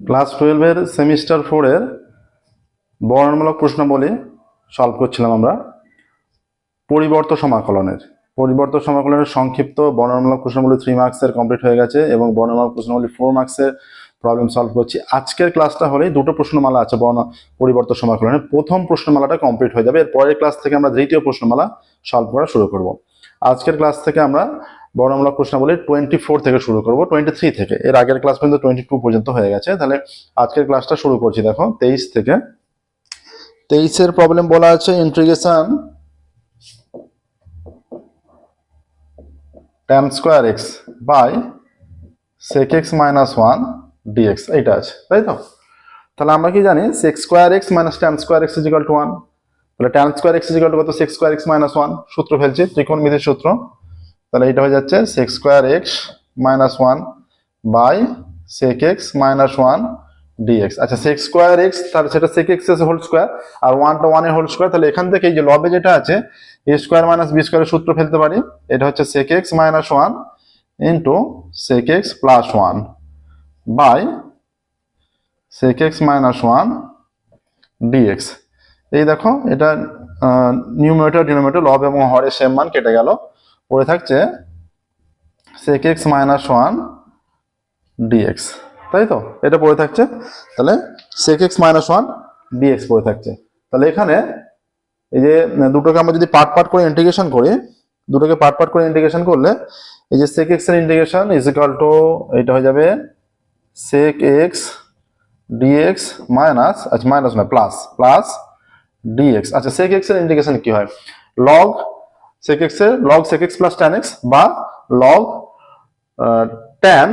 Class টুয়েলভের semester ফোরের বর্ণমূলক প্রশ্নাবলী solve করছিলাম আমরা। পরিবর্ত সমাকলনের। পরিবর্ত সমাকলনের সংক্ষিপ্ত বর্ণমূলক প্রশ্নাবলী থ্রি মার্কসের কমপ্লিট হয়ে গেছে এবং বর্ণমূলক প্রশ্নাবলী ফোর মার্কসের প্রবলেম সলভ করছি। আজকের ক্লাসটা হলে দুটো প্রশ্নমালা আছে বর্ণ পরিবর্ত সমাকলনের। প্রথম প্রশ্নমালাটা কমপ্লিট হয়ে যাবে। এর পরের ক্লাস থেকে আমরা দ্বিতীয় প্রশ্নমালা সলভ করা শুরু করব। আজকের ক্লাস থেকে আমরা বর্ণমূলক প্রশ্নাবলী টোয়েন্টি ফোর থেকে শুরু করব টোয়েন্টি থ্রি থেকে। এর আগের ক্লাস পর্যন্ত টোয়েন্টি টু পর্যন্ত হয়ে গেছে। তাহলে আজকের ক্লাসটা শুরু করছি। দেখো, তেইশ থেকে, তেইশের প্রবলেম বলা আছে integration tan square x by sec x minus one dx এইটা আছে, তাই তো? তাহলে আমরা কি জানি sec square x minus tan square x equal to one তাহলে tan square x equal to কত? Sec square x minus one সূত্র ফেলছি ত্রিকোণমিতির সূত্র। তাহলে এটা হয়ে যাচ্ছে sec square x minus one by sec x minus one dx আচ্ছা সেক্স স্কোয়ার এক্স তাহলে সেটা সেক এক্সের হোল স্কোয়ার আর ওয়ানটা ওয়ানের হোল স্কোয়ার তাহলে এখান থেকে এই যে লবে যেটা আছে এ স্কোয়ার মাইনাস বি স্কোয়ারের সূত্র ফেলতে পারি। এটা হচ্ছে sec x minus one into sec x plus one by sec x minus one dx এই দেখো, এটা নিউমিনেটর ডিনোমিনেটর লব এবং হরের সেম মান কেটে গেল। পড়ে থাকছে sec x minus one dx তাই তো? এটা পড়ে থাকছে, তাহলে sec x minus one dx পড়ে থাকছে। তাহলে এখানে এই যে দুটোকে আমরা যদি পার্ট পার্ট করে ইন্টিগ্রেশন করি, দুটোকে পার্ট পার্ট করে ইন্টিগ্রেশন করলে এই যে সেক এক্সের ইন্টিগ্রেশন ইজ ইকাল টু এটা হয়ে যাবে সেক এক্স ডিএক্স মাইনাস আচ্ছা মাইনাস নয় প্লাস প্লাস ডিএক্স আচ্ছা সেক এক্সের ইন্টিগ্রেশন কি হয়? লগ সেক এক্সের log sec x plus tan x বা log tan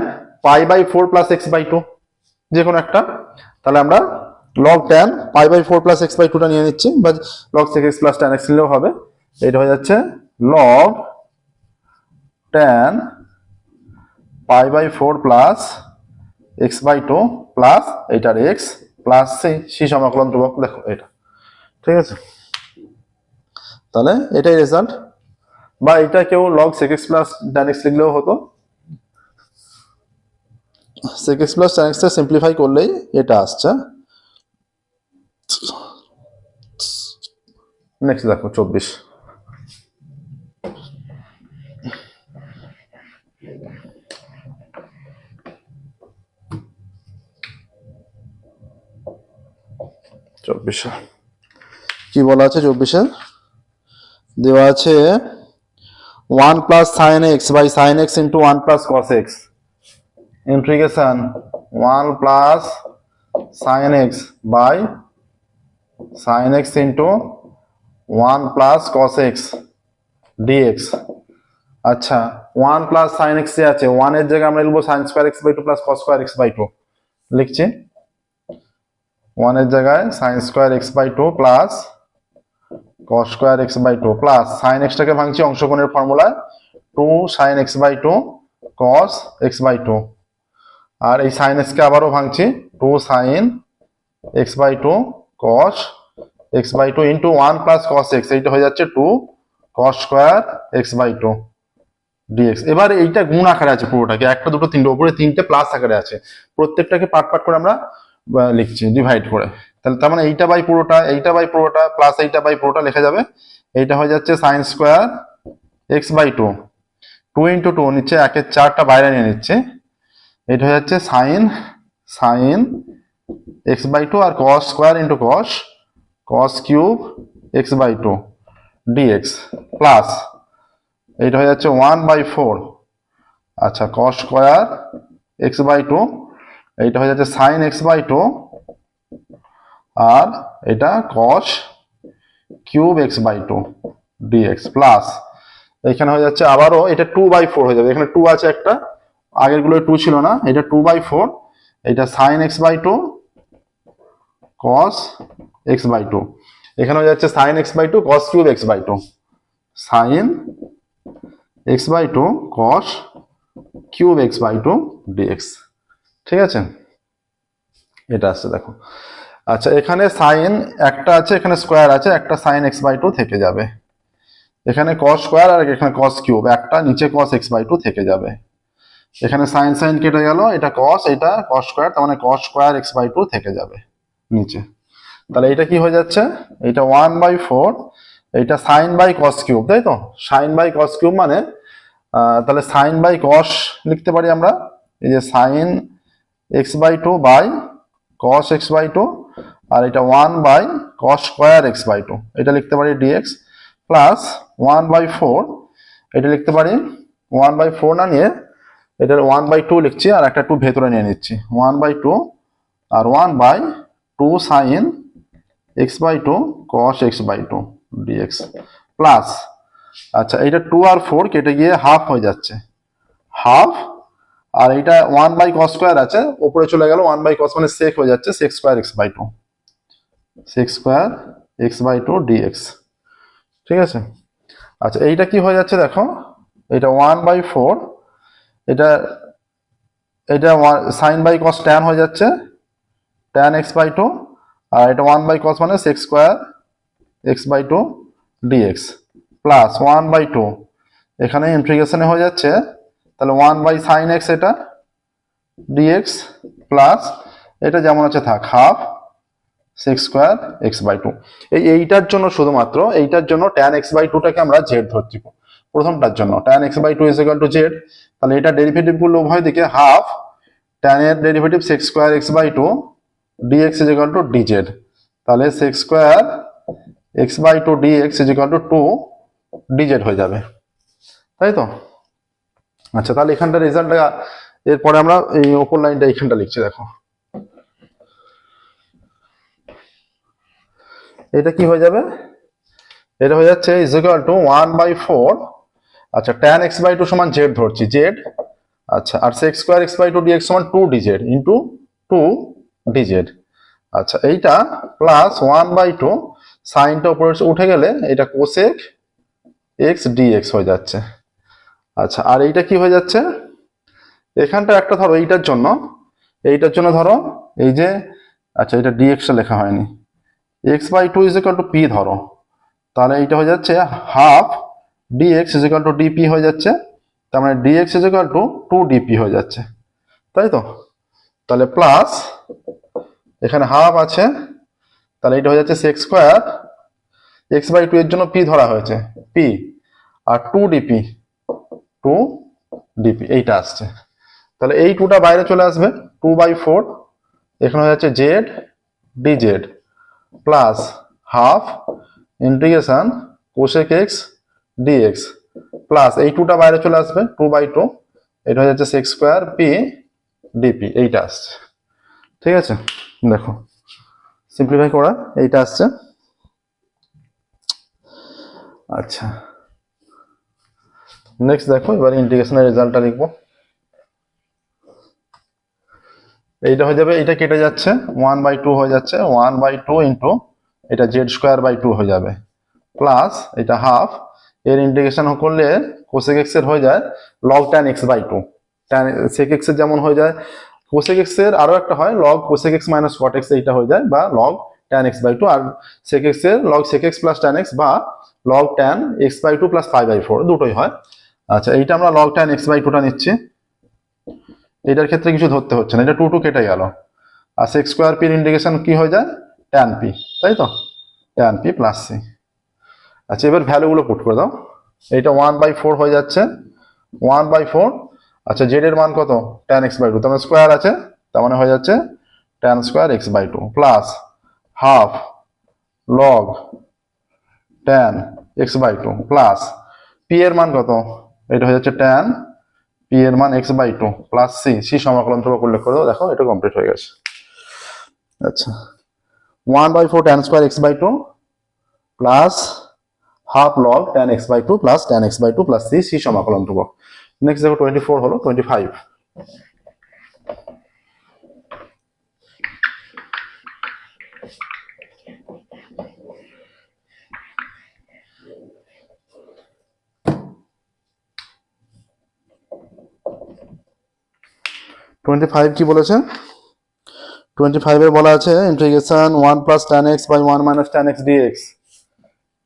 pi by four plus x by two যে কোনো একটা। তাহলে আমরা log tan pi by four plus x by টুটা নিয়ে নিচ্ছি বা log sec x plus tan x নিলেও হবে। এটা হয়ে যাচ্ছে log tan pi by four plus x by two plus এইটার এক্স প্লাস সি সি সমাকলন ধ্রুবক। দেখো এটা ঠিক আছে? তাহলে এটাই রেজাল্ট বা এটা কেউ log sec x plus tan x লিখলেও হতো। সেক এক্স প্লাস ট্যান এক্সটা সিম্পলিফাই করলেই এটা আসছে। নেক্সট দেখো চব্বিশ। চব্বিশে। কি বলা আছে চব্বিশে? দেওয়া আছে one plus sine x by sine x into one plus cos x. Integration one plus sine x by sine x into one plus cos x dx. আচ্ছা ওয়ান প্লাস সাইন এক্স আছে ওয়ানের জায়গায় আমরা লিখব sine square x by two plus cos square x by two লিখছি? ওয়ানের জায়গায় sine square x by two plus cos square x by two plus sine এক্সটাকে ভাঙছি অংশকোণের ফর্মুলায় two sine x by two cos x by two আর এই sine এক্সকে আবারও ভাঙছি two sine x by two cos x by two into one plus cos x এইটা হয়ে যাচ্ছে two cos square x by two dx এবার এইটা গুণ আকারে আছে পুরোটাকে, একটা, দুটো, তিনটে উপরে তিনটে প্লাস আকারে আছে। প্রত্যেকটাকে পার্ট পার্ট করে আমরা লিখছি ডিভাইড করে। তাহলে তার মানে এইটা বাই পুরোটা, এইটা বাই পুরোটা প্লাস এইটা বাই পুরোটা লেখা যাবে। এইটা হয়ে যাচ্ছে sine square x by two two into two নিচ্ছে একের চারটা বাইরে নিয়ে নিচ্ছে। এটা হয়ে যাচ্ছে sine sine x by two R cos square into cos cos cube x by two dx plus এইটা হয়ে যাচ্ছে ওয়ান বাই ফোর আচ্ছা cos square x by two এইটা হয়ে যাচ্ছে সাইন এক্স বাই টু আর এটা cos cube x by two dx plus এখানে হয়ে যাচ্ছে আবারও এটা টু বাই ফোর হয়ে যাবে। এখানে টু আছে একটা আগেরগুলো টু ছিল না, এটা টু বাই ফোর এটা sine x by two cos x by two এখানে হয়ে যাচ্ছে sine x by two cos cube x by two sine x by two cos cube x by two dx ঠিক আছে? এটা আসছে, দেখো। আচ্ছা এখানে সাইন একটা আছে, এখানে স্কোয়ার আছে, একটা সাইন এক্স বাই টু থেকে যাবে। এখানে কস স্কোয়ার আর এখানে কস কিউব একটা নিচে কস এক্স বাই টু থেকে যাবে। এখানে সাইন সাইন কেটে গেল, এটা কস এটা কস স্কোয়ার তার মানে cos square x by two থেকে যাবে নিচে। তাহলে এটা কি হয়ে যাচ্ছে? এটা ওয়ান বাই ফোর এটা সাইন বাই কস কিউব তাই তো? সাইন বাই কস কিউব মানে তাহলে সাইন বাই কস লিখতে পারি আমরা, এই যে sine x by two by cos x by two আর এটা one by cos square x by two এটা লিখতে পারি dx plus one by four এটা লিখতে পারি ওয়ান বাই ফোর না নিয়ে এটার ওয়ান বাই টু লিখছি আর একটা টু ভেতরে নিয়ে নিচ্ছি। One by two R one by two sine x by two cos x by two dx plus আচ্ছা এটা টু আর ফোর কেটে গিয়ে হাফ হয়ে যাচ্ছে। হাফ আর এটা ওয়ান বাই কস স্কোয়ার আছে, ওপরে চলে গেল ওয়ান বাই কস মানে সেক হয়ে যাচ্ছে sec square x by two sec square x by two dx ঠিক আছে? আচ্ছা এইটা কি হয়ে যাচ্ছে দেখো? এটা ওয়ান বাই ফোর এটা এটা সাইন বাই কস ট্যান হয়ে যাচ্ছে। ট্যান এক্স বাই টু আর এটা ওয়ান বাই কস মানে sec square x by two dx plus one by two এখানে ইন্টিগ্রেশনে হয়ে যাচ্ছে। তাহলে ওয়ান বাই সাইন এক্স এটা ডিএক্স প্লাস এটা যেমন আছে থাক half sec square x by two এই এইটার জন্য শুধুমাত্র এইটার জন্য ট্যান এক্স বাই টুটাকে আমরা জেড ধরছি। প্রথমটার জন্য tan x by two is equal to z তাহলে এটা ডেরিভেটিভগুলো উভয় দিকে হাফ ট্যান এর derivative sec square x by two dx is equal to dz তাহলে sec square x by two dx is equal to two dz হয়ে যাবে। তাই তো? আচ্ছা তাহলে এখানটা রেজাল্টটা এরপরে আমরা এই ওপর লাইনটা এইখানটা লিখছি, দেখো। এটা কি হয়ে যাবে? এটা হয়ে যাচ্ছে is equal to one by four আচ্ছা ট্যান এক্স বাই টু সমান জেড ধরছি জেড আচ্ছা আর sec square X by two dx সমান two dz into two dz আচ্ছা এইটা প্লাস ওয়ান বাই টু সাইনটা উপরে উঠে গেলে এটা কোসেক এক্স ডিএক্স হয়ে যাচ্ছে। আচ্ছা আর এইটা কি হয়ে যাচ্ছে? এখানটা একটা ধরো, এইটার জন্য এইটার জন্য ধরো, এই যে আচ্ছা এটা ডিএক্সটা লেখা হয়নি। X by two is equal to p ধরো। তাহলে এইটা হয়ে যাচ্ছে half dx is equal to dp হয়ে যাচ্ছে। তার মানে dx is equal to two dp হয়ে যাচ্ছে। তাই তো? তাহলে প্লাস এখানে হাফ আছে। তাহলে এটা হয়ে যাচ্ছে sec square x by two এর জন্য পি ধরা হয়েছে। পি আর টু ডিপি টু ডিপি এইটা আসছে। তাহলে এই টুটা বাইরে চলে আসবে। টু বাই ফোর এখানে হয়ে যাচ্ছে z d z plus half integration cosec x dx plus এই টুটা বাইরে চলে আসবে টু বাই টু এটা হয়ে যাচ্ছে সিক্স স্কোয়ার পি ডিপি এইটা আসছে। ঠিক আছে? দেখো সিম্পলিফাই করা, এইটা আসছে। আচ্ছা। নেক্সট দেখো, এবার ইন্টিগ্রেশনের রেজাল্টটা লিখব। এইটা হয়ে যাবে এটা কেটে যাচ্ছে ওয়ান বাই টু হয়ে যাচ্ছে ওয়ান বাই টু ইন্টু এটা জেড স্কোয়ার বাই টু হয়ে যাবে। প্লাস এটা হাফ এর ইন্টিগ্রেশন করলে কোসেক এক্সের হয়ে যায় log tan x by two tan sec এক্সের যেমন হয়ে যায় কোসেক এক্সের আরও একটা হয় log cosec x minus cot x এইটা হয়ে যায়, বা log tan x by two R sec এক্সের log sec x plus tan x বা log tan x by two plus five by four দুটোই হয়। আচ্ছা এইটা আমরা লগ ট্যান এক্স বাই টুটা নিচ্ছি। এটার ক্ষেত্রে কিছু ধরতে হচ্ছে না। এটা টু টু কেটে গেল। আর সিক্স স্কোয়ার পির ইন্ডিকেশন কি হয়ে যায়? ট্যান পি তাই তো? ট্যান পি প্লাস সি আচ্ছা এবার ভ্যালুগুলো পুট করে দাও। এইটা ওয়ান বাই ফোর হয়ে যাচ্ছে। ওয়ান বাই ফোর আচ্ছা জেড এর মান কত? ট্যান এক্স বাই টু তার মানে স্কোয়ার আছে, তার মানে হয়ে যাচ্ছে tan square x by two plus half log tan x by two plus p এর মান কত? এটা হয়ে যাচ্ছে ট্যান পি এর মান x by two plus C C সমাকলন ধ্রুবক উল্লেখ করে দেখো, এটা কমপ্লিট হয়ে গেছে। আচ্ছা। One by four tan square x by two plus half log tan x by two plus tan x by two plus C C সমাকলন ধ্রুবক। নেক্সট দেখো টোয়েন্টি ফোর হলো টোয়েন্টি ফাইভ টোয়েন্টি ফাইভ কি বলেছে twenty ফাইভে বলা আছে integration one plus tan x by one minus tan x dx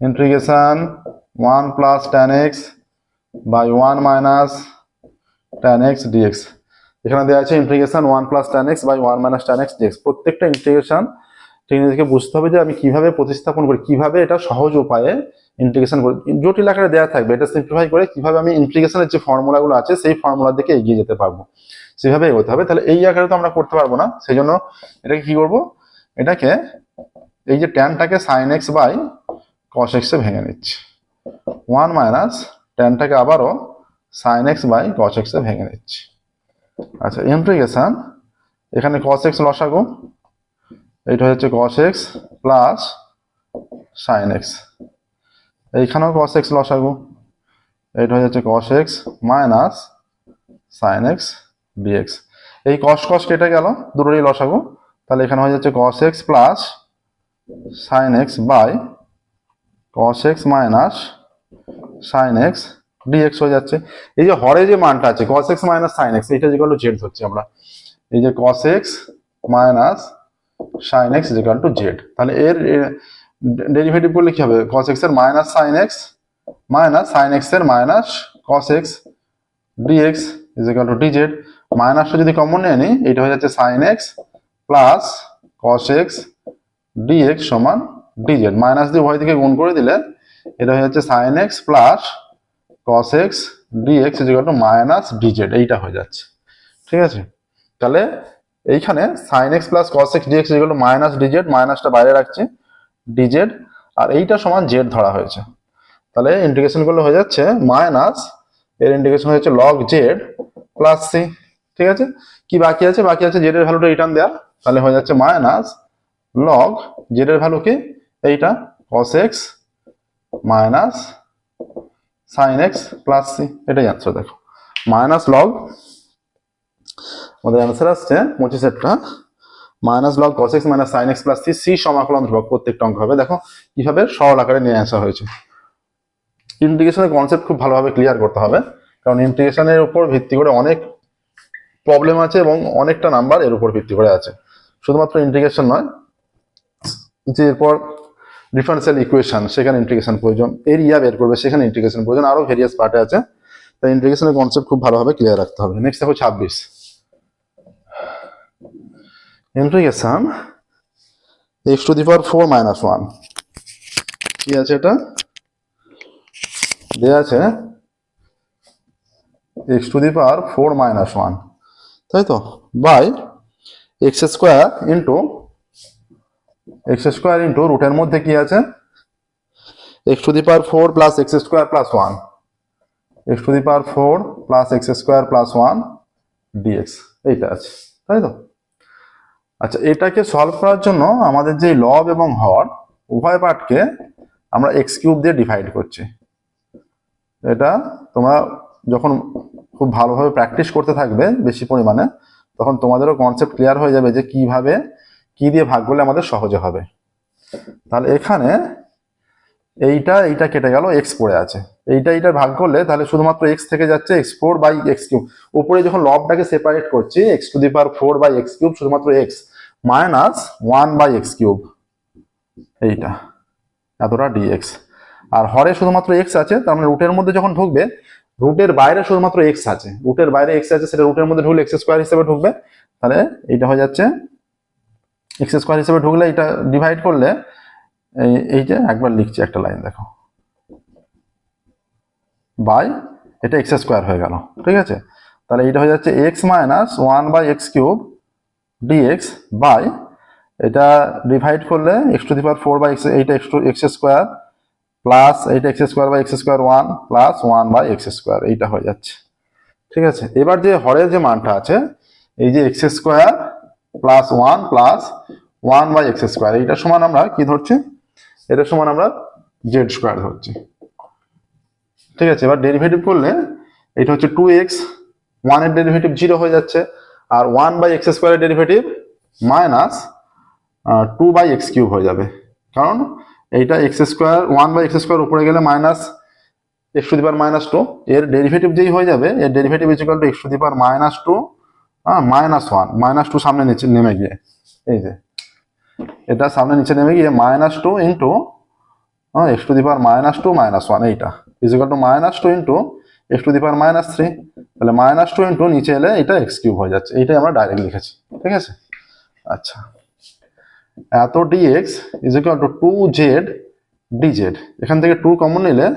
integration one plus tan x by one minus tan x dx এখানে দেওয়া আছে integration one plus tan x by one minus tan x dx প্রত্যেকটা integration টেকনিকে বুঝতে হবে যে আমি কীভাবে প্রতিস্থাপন করি, কীভাবে এটা সহজ উপায়ে ইন্টিগ্রেশন করি। জটিল আকারে দেওয়া থাকবে, এটা সিম্পলিফাই করে কীভাবে আমি ইন্টিগ্রেশনের যে ফর্মুলাগুলো আছে, সেই ফর্মুলার দিকে এগিয়ে যেতে পারব। সেভাবে এগোতে হবে। তাহলে এই আকারে তো আমরা করতে পারব না। সেই জন্য এটাকে কি করব? এটাকে এই যে ট্যানটাকে সাইন এক্স বাই কস এক্সে ভেঙে নিচ্ছি। ওয়ান মাইনাস ট্যানটাকে আবারও সাইন এক্স বাই কস এক্সে ভেঙে নিচ্ছি। আচ্ছা ইন্টিগ্রেশন এখানে কস এক্স লসাগু। এইটা হচ্ছে cos x plus sine x এইখানেও কস এক্স লসাগু। এইটা হচ্ছে cos x minus sine x dx এই কস কস কেটে গেল, দুটোরই লসাগু। তাহলে এখানে হয়ে যাচ্ছে cos x plus sine x by cos x minus sine x dx হয়ে যাচ্ছে। এই যে হরে যে মানটা আছে cos x minus sine x এইটা যেগুলো জেড ধরছি আমরা। এই যে cos x minus sine x is equal to z তাহলে এর ডেরিভেটিভ করলে কি হবে? কস এক্সের minus sine x minus sine এক্সের minus cos x dx is equal to dz মাইনাসটা যদি কমন নিয়ে নিই, এটা হয়ে যাচ্ছে sine X plus cos X dx সমান ডিজেড মাইনাস দিয়ে উভয় দিকে গুণ করে দিলে এটা হয়ে যাচ্ছে sine x plus cos x dx is equal to minus dz এইটা হয়ে যাচ্ছে। ঠিক আছে? তাহলে এইখানে sine x plus cos x dx minus dz মাইনাসটা বাইরে রাখছি ডিজেড আর এইটা সমান জেড ধরা হয়েছে। তাহলে ইন্টিগ্রেশন করলে হয়ে যাচ্ছে মাইনাস এর ইন্টিগ্রেশন হয়েছে লগ জেড প্লাস সি ঠিক আছে? কি বাকি আছে? বাকি আছে জেড এর ভ্যালুটা রিটার্ন দেওয়া তাহলে হয়ে যাচ্ছে মাইনাস লগ জেড এর ভ্যালু কি? এইটা cos x minus sine x plus C এটাই অ্যান্সার দেখো। মাইনাস লগ আমাদের অ্যান্সার আসছে পঁচিশেরটা minus log cos x minus sine x plus C C সমাকলন ধ্রুবক প্রত্যেকটা অঙ্ক হবে। দেখো কীভাবে সরল আকারে নিয়ে আসা হয়েছে। ইন্টিগ্রেশনের কনসেপ্ট খুব ভালোভাবে ক্লিয়ার করতে হবে। কারণ ইন্টিগ্রেশনের উপর ভিত্তি করে অনেক প্রবলেম আছে এবং অনেকটা নাম্বার এর উপর ভিত্তি করে আছে। শুধুমাত্র ইন্টিগ্রেশন নয়, যে এরপর ডিফারেন্সিয়াল ইকুয়েশন সেখানে ইন্টিগ্রেশন প্রয়োজন এরিয়া বের করবে, সেখানে ইন্টিগ্রেশন প্রয়োজন, আরও ভেরিয়াস পার্টে আছে। তাই ইন্টিগ্রেশনের কনসেপ্ট খুব ভালোভাবে ক্লিয়ার রাখতে হবে। নেক্সট দেখো ছাব্বিশ। Integration x to the power four minus one কি আছে এটা? দেওয়া আছে x to the power four minus one তাই তো? By x square into x square into রুটের মধ্যে কি আছে? X to the power four plus x square plus one x to the power four plus x square plus one dx এইটা আছে, তাই তো? আচ্ছা এটাকে সলভ করার জন্য আমাদের যে লব এবং হর, উভয় পার্টকে আমরা এক্স কিউব দিয়ে ডিভাইড করছি। এটা তোমরা যখন খুব ভালোভাবে প্র্যাকটিস করতে থাকবে বেশি পরিমাণে, তখন তোমাদেরও কনসেপ্ট ক্লিয়ার হয়ে যাবে যে কীভাবে কি দিয়ে ভাগ করলে আমাদের সহজে হবে। তাহলে এখানে এইটা এইটা কেটে গেল এক্স পড়ে আছে। এইটা এইটা ভাগ করলে তাহলে শুধুমাত্র এক্স থেকে যাচ্ছে x four by x cube উপরে যখন লবটাকে সেপারেট করছি x to the power four by x cube শুধুমাত্র x minus one by x cube এইটা, এতটা ডিএক্স আর হরে শুধুমাত্র এক্স আছে, তার মানে রুটের মধ্যে যখন ঢুকবে রুটের বাইরে শুধুমাত্র এক্স আছে। রুটের বাইরে এক্স আছে, সেটা রুটের মধ্যে ঢুকলে এক্স স্কোয়ার হিসেবে ঢুকবে। তাহলে এইটা হয়ে যাচ্ছে এক্স স্কোয়ার হিসেবে ঢুকলে এটা ডিভাইড করলে এই এই যে একবার লিখছি একটা লাইন দেখো। বাই এটা এক্স স্কোয়ার হয়ে গেল, ঠিক আছে? তাহলে এইটা হয়ে যাচ্ছে x minus one by x cube dx by এটা ডিভাইড করলে x to the power four by x এইটা x to x square plus এইটা x square by x square one plus one by x square এইটা হয়ে যাচ্ছে। ঠিক আছে? এবার যে হরের যে মানটা আছে, এই যে x square plus one plus one by x square এইটা সমান আমরা কি ধরছি? এটা সমান আমরা জেড স্কোয়ার ধরছি। ঠিক আছে? এবার ডেরিভেটিভ করলে এটা হচ্ছে টু এক্স ওয়ানের ডেরিভেটিভ জিরো হয়ে যাচ্ছে আর ওয়ান বাই এক্স স্কোয়ারের derivative minus two by x cube হয়ে যাবে। কারণ এইটা x square one by x square উপরে গেলে minus x to the minus two এর ডেরিভেটিভ যেই হয়ে যাবে, এর derivative is equal to x to minus two হ্যাঁ মাইনাস ওয়ান মাইনাস টু সামনে নিচে নেমে গিয়ে। এই যে, এটা সামনে নিচে নেমে গিয়ে মাইনাস টু ইন্টু হ্যাঁ x to the minus two minus one এইটা। Is equal to minus two into x to the minus three তাহলে মাইনাস টু ইন্টু নিচে এলে এটা এক্স কিউব হয়ে যাচ্ছে। এইটাই আমরা ডাইরেক্ট লিখেছি। ঠিক আছে? আচ্ছা। এত dx is equal to two z dz এখান থেকে টু কমন নিলে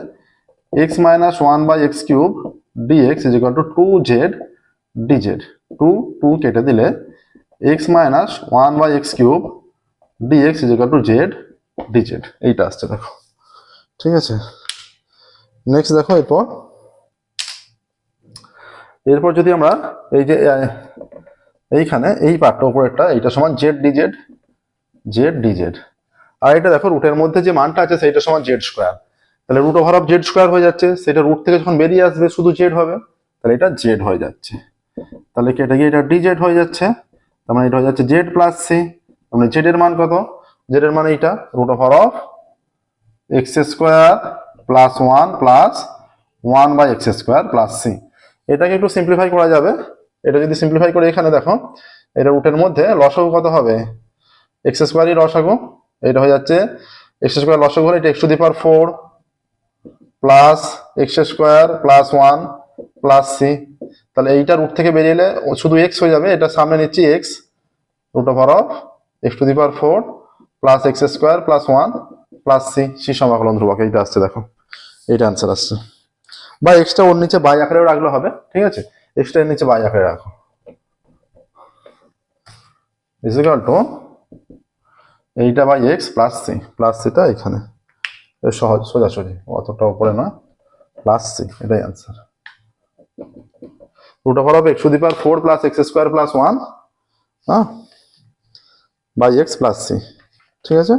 x minus one by x cube dx is equal to two z dz two two কেটে দিলে x minus one by x cube dx is equal to z dz এইটা আসছে দেখো। ঠিক আছে? নেক্সট দেখো এরপর। এরপর যদি আমরা এই যে, এইখানে এই পার্টটা উপরেরটা, এইটা সমান জেড ডিজেড জেড ডিজেড আর এটা দেখো রুটের মধ্যে যে মানটা আছে সেইটা সমান জেড স্কোয়ার তাহলে root over of z square হয়ে যাচ্ছে, সেটা রুট থেকে যখন বেরিয়ে আসবে শুধু জেড হবে, তাহলে এটা জেড হয়ে যাচ্ছে। তাহলে কেটে গিয়ে এটা ডিজেড হয়ে যাচ্ছে, তার মানে এটা হয়ে যাচ্ছে জেড প্লাস সি মানে জেড এর মান কত? জেড এর মানে এইটা root over of x square plus one plus one by x square plus c এটাকে একটু সিম্পলিফাই করা যাবে। এটা যদি সিম্পলিফাই করে এখানে দেখো, এটা রুটের মধ্যে লসাগু কত হবে? এক্স স্কোয়ারই লসাগু এটা হয়ে যাচ্ছে এক্স স্কোয়ার লসাগু হলে এটা x to the power four plus x square plus one plus c তাহলে এইটা রুট থেকে বেরিয়ে এলে শুধু এক্স হয়ে যাবে, এটা সামনে নিচ্ছি x root over of x to the power four plus x square plus one plus c c সমাকলন ধ্রুবক, এইটা আসছে, দেখো, এইটা আনসার আসছে। বা এক্সট্রা ওর নিচে বাই আকারেও রাখলে হবে, ঠিক আছে? এক্সট্রা এর নিচে বাই আকারে রাখো। ইজিক্যাল টু এইটা by x plus c plus সিটা এখানে। সহজ, সোজাসুজি, অতটা উপরে না প্লাস সি এটাই answer root over of x to four plus x square plus one হ্যাঁ? বাই এক্স প্লাস সি ঠিক আছে?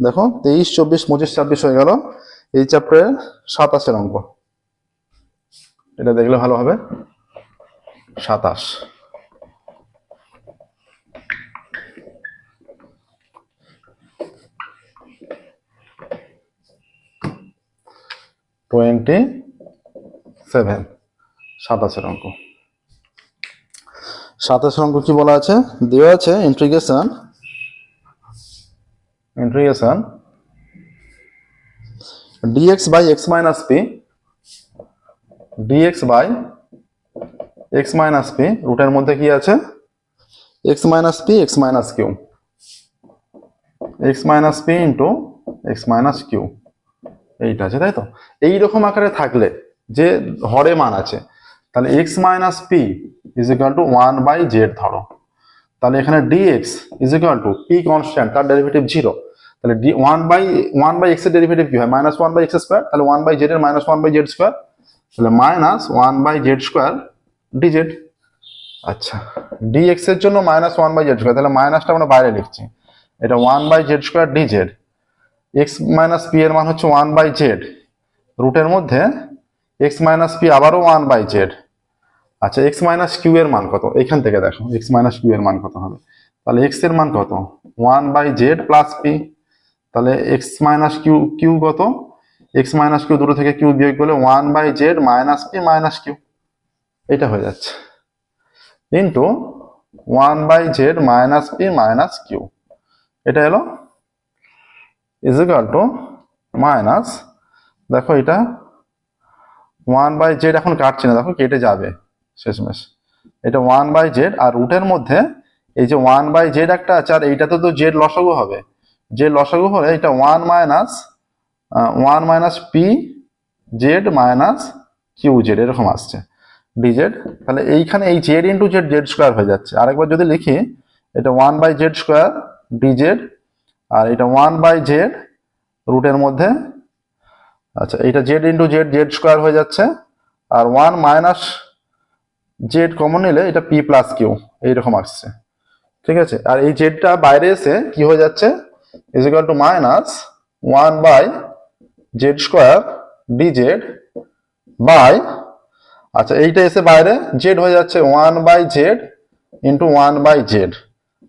দেখো, তেইশ, চব্বিশ, পঁচিশ, ছাব্বিশ হয়ে গেল। এই চ্যাপ্টারের সাতাশের অঙ্ক। এটা দেখলে ভালো হবে। সাতাশ। টোয়েন্টি সেভেন সাতাশের অঙ্ক। সাতাশের অঙ্ক কি বলা আছে? দেওয়া আছে integration integration dx by x minus p dx by x minus p রুটের মধ্যে কি আছে? x minus p, x minus q x minus p into x minus q এইটা আছে, তাই তো? এইরকম আকারে থাকলে যে হরে মান আছে, তাহলে x minus p is equal to 1 by z ধরো। তাহলে এখানে dx is equal to p constant তার ডেরিভেটিভ জিরো তাহলে d one by one by এক্সের ডেরিভেটিভ কি হয়? Minus one by x square তাহলে ওয়ান বাই জেড এর minus one by z square তাহলে minus one by z square dz আচ্ছা d এক্সের জন্য minus one by z square তাহলে মাইনাসটা আমরা বাইরে লিখছি। এটা one by z square dz x minus p এর মান হচ্ছে ওয়ান বাই জেড রুটের মধ্যে এক্স মাইনাস পি আবারও ওয়ান বাই জেড আচ্ছা এক্স মাইনাস কিউ এর মান কত? এখান থেকে দেখো এক্স মাইনাস কিউ এর মান কত হবে? তাহলে এক্সের মান কত? One by z plus p তাহলে এক্স মাইনাস কিউ কিউ কত? এক্স মাইনাস কিউ দুটো থেকে কিউ বিয়োগ করলে one by z minus p minus q এটা হয়ে যাচ্ছে। Into one by z minus p minus q এটা এলো ইজিক্যাল টু মাইনাস দেখো এটা ওয়ান বাই জেড এখন কাটছে না, দেখো কেটে যাবে শেষমেশ। এটা ওয়ান বাই জেড আর রুটের মধ্যে এই যে ওয়ান বাই জেড একটা আছে, আর এইটাতে তো জেড লসাগু হবে। যে লসাগু হলে এটা one minus one minus p z minus q z এরকম আসছে। ডিজেড তাহলে এইখানে এই z into z z square হয়ে যাচ্ছে। আরেকবার যদি লিখি, এটা one by z square dz আর এটা ওয়ান বাই জেড রুটের মধ্যে আচ্ছা এটা z into z z square হয়ে যাচ্ছে। আর ওয়ান মাইনাস জেড কমন নিলে এটা পি প্লাস কিউ এইরকম আসছে। ঠিক আছে? আর এই জেডটা বাইরে এসে কি হয়ে যাচ্ছে? is two to minus 1 by z square dz by আচ্ছা এইটা এসে বাইরে জেড হয়ে যাচ্ছে one by z into one by z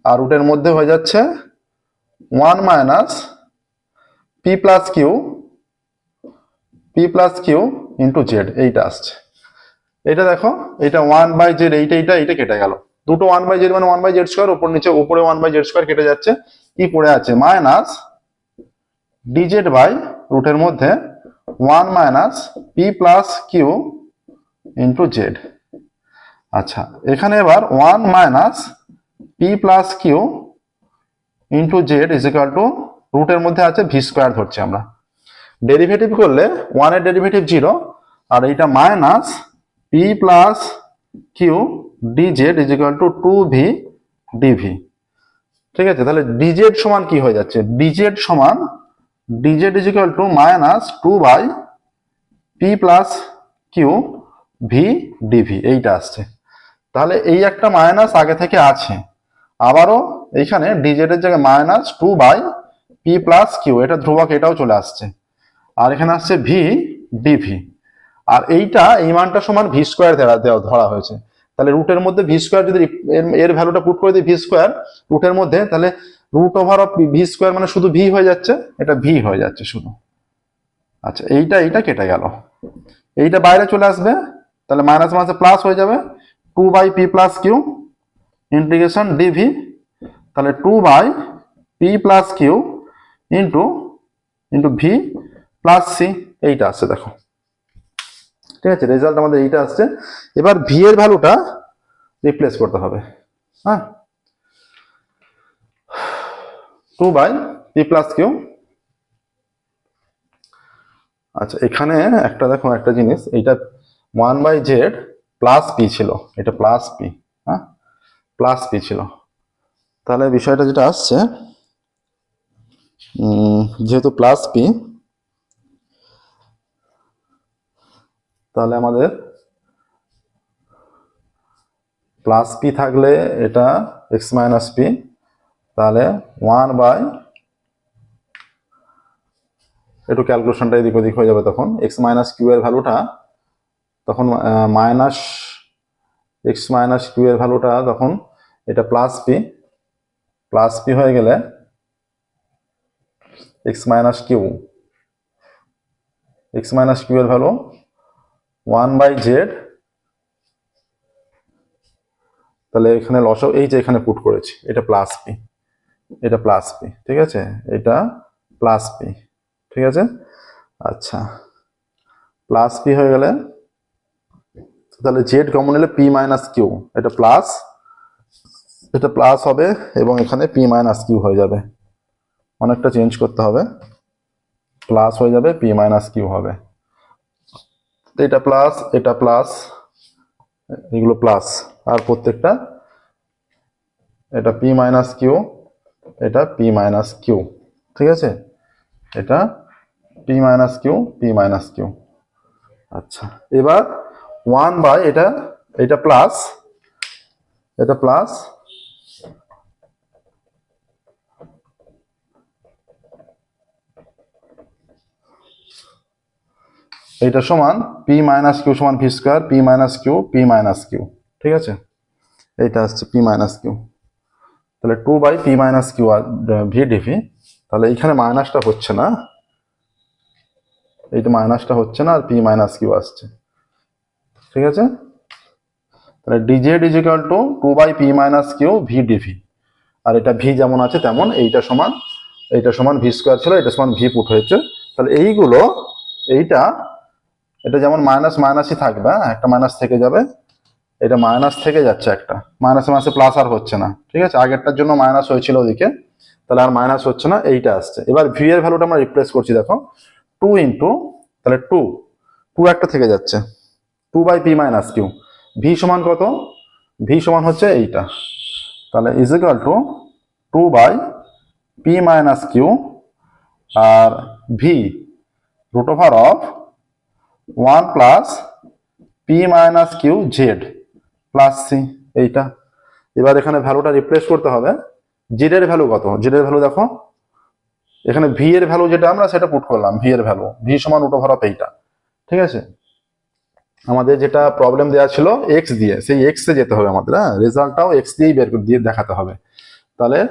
আর রুটের মধ্যে হয়ে যাচ্ছে 1 minus p plus q, p plus q into z, এইটা আসছে। এটা দেখো এটা ওয়ান বাই জেড, এইটা এইটা এইটা কেটে গেল। দুটো ওয়ান বাই জেড মানে ওয়ান বাই জেড স্কোয়ার উপর নিচে উপরে ওয়ান বাই জেড স্কোয়ার কেটে যাচ্ছে, কি পড়ে আছে? মাইনাস ডিজেড বাই রুটের মধ্যে one minus p plus q into z. আচ্ছা এখানে এবার one minus p plus q into z is equal to রুটের মধ্যে আছে ভি স্কোয়ার ধরছি আমরা। ডেরিভেটিভ করলে ওয়ানের ডেরিভেটিভ জিরো আর এইটা minus p plus q d z is equal to two v dv ঠিক আছে, তাহলে ডিজেড সমান কি হয়ে যাচ্ছে? ডিজেড সমান dz is equal to minus two by p plus q v dv এইটা আসছে। তাহলে এই একটা মাইনাস আগে থেকে আছে, আবারও এইখানে ডিজেড এর জায়গায় minus two by p plus q এটা ধ্রুবক, এটাও চলে আসছে। আর এখানে আসছে ভি ডিভি আর এইটা এই মানটা সমান ভি স্কোয়ার ধরা হয়েছে। তাহলে রুটের মধ্যে ভি স্কোয়ার যদি এর- ভ্যালুটা পুট করে দিই ভি স্কোয়ার রুটের মধ্যে, তাহলে root over of v square মানে শুধু ভি হয়ে যাচ্ছে, এটা ভি হয়ে যাচ্ছে শুধু। আচ্ছা এইটা এইটা কেটে গেল। এইটা বাইরে চলে আসবে, তাহলে মাইনাস মাসে প্লাস হয়ে যাবে। Two by p plus q integration dv তাহলে two by p plus q into into v plus c এইটা আসছে দেখো। ঠিক আছে রেজাল্ট আমাদের এইটা আসছে। এবার ভি এর ভ্যালুটা রিপ্লেস করতে হবে। হ্যাঁ? Two by p plus q আচ্ছা এখানে একটা দেখো, একটা জিনিস, এইটা one by z plus p ছিল। এটা প্লাস পি হ্যাঁ? প্লাস পি ছিল। তাহলে বিষয়টা যেটা আসছে যেহেতু প্লাস পি তাহলে আমাদের প্লাস পি থাকলে এটা এক্স মাইনাস পি তাহলে ওয়ান বাই একটু ক্যালকুলেশনটা এদিক ওদিক হয়ে যাবে তখন। এক্স মাইনাস কিউ এর ভ্যালুটা তখন মাইনাস এক্স মাইনাস কিউ এর ভ্যালুটা তখন এটা প্লাস পি প্লাস পি হয়ে গেলে x minus q. X minus q এর ভ্যালু ওয়ান বাই জেড। তাহলে এখানে লস এই যে এখানে পুট করেছি, এটা প্লাস পি, এটা প্লাস পি, ঠিক আছে? এটা প্লাস পি, ঠিক আছে? আচ্ছা প্লাস পি হয়ে গেলে, তাহলে জেড কমন এলে পি মাইনাস কিউ, এটা প্লাস এটা প্লাস হবে এবং এখানে পি মাইনাস কিউ হয়ে যাবে। অনেকটা চেঞ্জ করতে হবে। প্লাস হয়ে যাবে পি মাইনাস কিউ হবে। এটা প্লাস এটা প্লাস এগুলো প্লাস আর প্রত্যেকটা, এটা পি মাইনাস কিউ এটা পি মাইনাস কিউ ঠিক আছে? এটা p minus q p minus q আচ্ছা এবার ওয়ান বাই এটা এটা প্লাস এটা প্লাস এইটা সমান পি মাইনাস কিউ সমান v square p minus q p minus q ঠিক আছে? এইটা আসছে পি মাইনাস কিউ তাহলে two by p minus q R v dv তাহলে এইখানে মাইনাসটা হচ্ছে না। এইটা মাইনাসটা হচ্ছে না আর পি মাইনাস কিউ আসছে। ঠিক আছে? তাহলে dz is equal to two by p minus q v dv আর এটা ভি যেমন আছে তেমন এইটা সমান এইটা সমান ভি স্কোয়ার ছিল এটা সমান ভি পুট হয়েছে। তাহলে এইগুলো, এইটা এটা যেমন মাইনাস মাইনাসই থাকবে হ্যাঁ? একটা মাইনাস থেকে যাবে, এটা মাইনাস থেকে যাচ্ছে একটা। মাইনাসে মাসে প্লাস আর হচ্ছে না, ঠিক আছে? আগেরটার জন্য মাইনাস হয়েছিল ওদিকে, তাহলে আর মাইনাস হচ্ছে না, এইটা আসছে। এবার ভি এর ভ্যালুটা আমরা রিপ্লেস করছি, দেখো। টু ইন্টু তাহলে টু টু একটা থেকে যাচ্ছে। Two by p minus q v সমান কত? ভি সমান হচ্ছে এইটা। তাহলে is equal to two by p minus q R v root over of one plus p minus q z plus c, এইটা। এবার এখানে ভ্যালুটা রিপ্লেস করতে হবে। জেড এর ভ্যালু কত? জেড এর ভ্যালু দেখো। এখানে ভি এর ভ্যালু যেটা আমরা সেটা পুট করলাম, ভি এর ভ্যালু। ভি সমান ওভার অফ এইটা। ঠিক আছে? আমাদের যেটা প্রবলেম দেওয়া ছিল এক্স দিয়ে, সেই এক্স এ যেতে হবে আমাদের হ্যাঁ? রেজাল্টটাও এক্স দিয়েই বের করে- দিয়ে দেখাতে হবে। তাহলে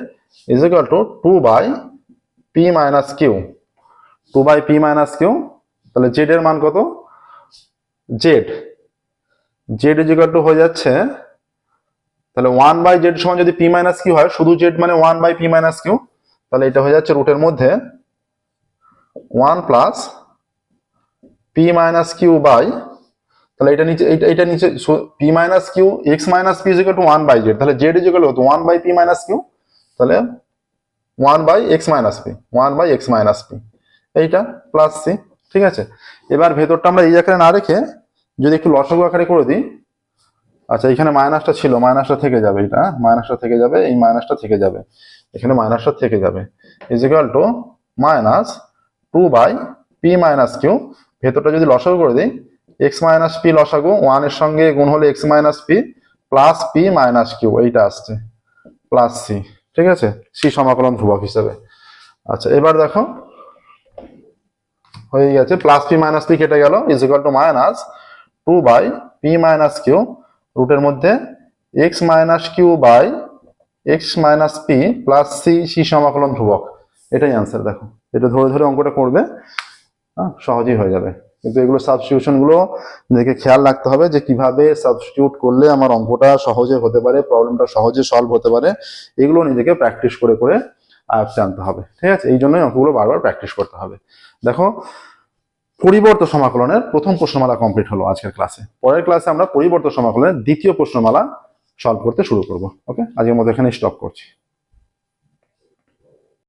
is equal to two by p minus q two by p minus q তাহলে জেড এর মান কত? Z z is equal to হয়ে যাচ্ছে, তাহলে ওয়ান বাই জেড সমান যদি পি মাইনাস কিউ হয়, শুধু জেড মানে one by p minus q তাহলে এটা হয়ে যাচ্ছে রুটের মধ্যে one plus p minus q by তাহলে এটা নিচে এটা নিচে p minus q x minus p is equal to one by z তাহলে z is equal to one by p minus q তাহলে one by x minus p one by x minus p এইটা plus c ঠিক আছে? এবার ভেতরটা আমরা এই আকারে না রেখে যদি একটু লসগু আকারে করে দিই আচ্ছা এখানে মাইনাসটা ছিল, মাইনাসটা থেকে যাবে এটা মাইনাসটা থেকে যাবে, এই মাইনাসটা থেকে যাবে, এখানে মাইনাসটা থেকে যাবে is equal to minus two by p minus q ভেতরটা যদি লসাগু করে দিই এক্স মাইনাস পি লসাগু ওয়ানের সঙ্গে গুণ হলে x minus p plus p minus q এইটা আসছে প্লাস সি ঠিক আছে? সি সমাকলন ধ্রুবক হিসাবে আচ্ছা এবার দেখো, হয়ে গেছে প্লাস পি মাইনাস পি কেটে গেল is to minus two by p minus q রুটের মধ্যে x minus q by x minus p plus c c সমাকলন ধ্রুবক। এটাই অ্যান্সার দেখো। এটা ধরে ধরে অঙ্কটা করবে সহজেই হয়ে যাবে। কিন্তু এগুলো সাবস্টিটিউশনগুলো দেখে খেয়াল রাখতে হবে যে কীভাবে সাবস্টিটিউট করলে আমার অঙ্কটা সহজে হতে পারে প্রবলেমটা সহজে সলভ হতে পারে। এগুলো নিজেকে প্র্যাকটিস করে করে আয়ত্তে আনতে হবে। ঠিক আছে? এই জন্যই অঙ্কগুলো বারবার প্র্যাকটিস করতে হবে। দেখো পরিবর্ত সমাকলনের প্রথম প্রশ্নমালা কমপ্লিট হলো আজকের ক্লাসে পরের ক্লাসে আমরা পরিবর্ত সমাকলনের দ্বিতীয় প্রশ্নমালা সলভ করতে শুরু করব ওকে আজকের মধ্যে এখানে স্টপ করছি।